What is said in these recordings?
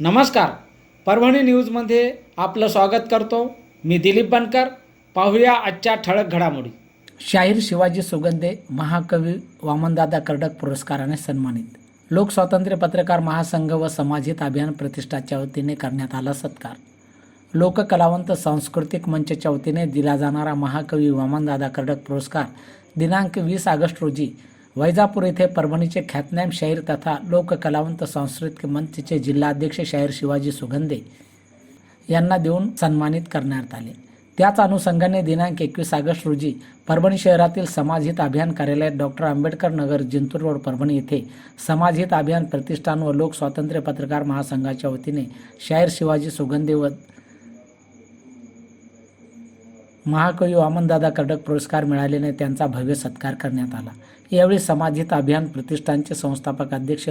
नमस्कार. परभणी न्यूजमध्ये आपलं स्वागत करतो. मी दिलीप बनकर. पाहूया आजच्या ठळक घडामोडी. शाहीर शिवाजी सुगंधे महाकवी वामनदादा कर्डक पुरस्काराने सन्मानित. लोकस्वातंत्र्य पत्रकार महासंघ व समाजहित अभियान प्रतिष्ठाच्या वतीने करण्यात आला सत्कार. लोककलावंत सांस्कृतिक मंचच्या वतीने दिला जाणारा महाकवी वामनदादा कर्डक पुरस्कार दिनांक वीस ऑगस्ट रोजी वैजापूर येथे परभणीचे ख्यातनाम शाहीर तथा लोककलावंत सांस्कृतिक मंचचे जिल्हाध्यक्ष शाहीर शिवाजी सुगंधे यांना देऊन सन्मानित करण्यात आले. त्याच अनुषंगाने दिनांक एकवीस ऑगस्ट रोजी परभणी शहरातील समाजहित अभियान कार्यालयात डॉक्टर आंबेडकर नगर जिंतूर रोड परभणी येथे समाजहित अभियान प्रतिष्ठान व लोकस्वातंत्र्य पत्रकार महासंघाच्या वतीने शाहीर शिवाजी सुगंधे व महाकवी वामनदादा कर्डक पुरस्कार मिळाल्याने त्यांचा भव्य सत्कार करण्यात आला. यावेळी समाजहित अभियान प्रतिष्ठानचे संस्थापक अध्यक्ष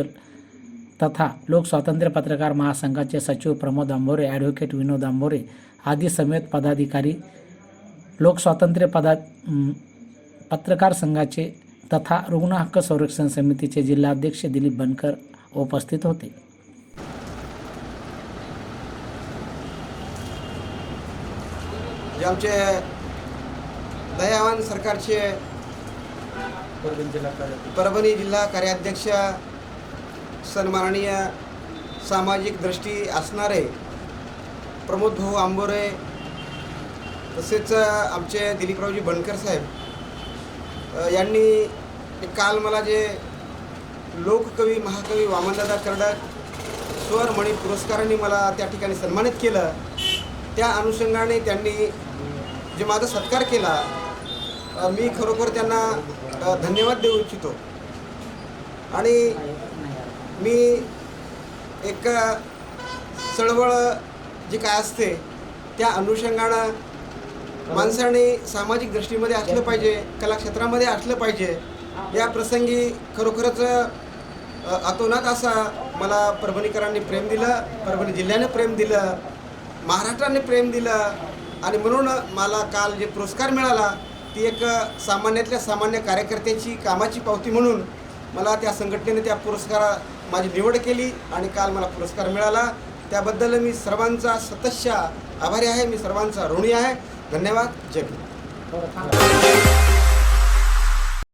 तथा लोकस्वातंत्र्य पत्रकार महासंघाचे सचिव प्रमोद आंबोरे ॲडव्होकेट विनोद आंबोरे आदी समेत पदाधिकारी लोकस्वातंत्र्य पदा पत्रकार संघाचे तथा रुग्ण हक्क संरक्षण समितीचे जिल्हाध्यक्ष दिलीप बनकर उपस्थित होते. जे आमचे दयावान सरकारचे परभणी जिल्हा कार्याध्यक्ष. सन्माननीय सामाजिक दृष्टी असणारे प्रमोद भाऊ आंबोरे तसेच आमचे दिलीपरावजी बनकर साहेब यांनी काल मला जे लोककवी महाकवी वामनदादा कर्डक स्वरमणी पुरस्कारांनी मला त्या ठिकाणी सन्मानित केलं त्या अनुषंगाने त्यांनी जे माझा सत्कार केला मी खरोखर त्यांना धन्यवाद देऊ इच्छितो. आणि मी एक चळवळ जी काय असते त्या अनुषंगानं माणसाने सामाजिक दृष्टीमध्ये असलं पाहिजे कलाक्षेत्रामध्ये असलं पाहिजे या प्रसंगी खरोखरच अतोनात असा मला परभणीकरांनी प्रेम दिलं परभणी जिल्ह्याने प्रेम दिलं महाराष्ट्राने प्रेम दिलं आणि म्हणून मला काल जे पुरस्कार मिळाला ती एक सामान्यातल्या सामान्य कार्यकर्त्याची कामाची पावती म्हणून मला त्या संघटनेने त्या पुरस्कारा माझी निवड केली आणि काल मला पुरस्कार मिळाला. त्याबद्दल मी सर्वांचा सतश्य आभारी आहे मी सर्वांचा ऋणी आहे. धन्यवाद. जय भीम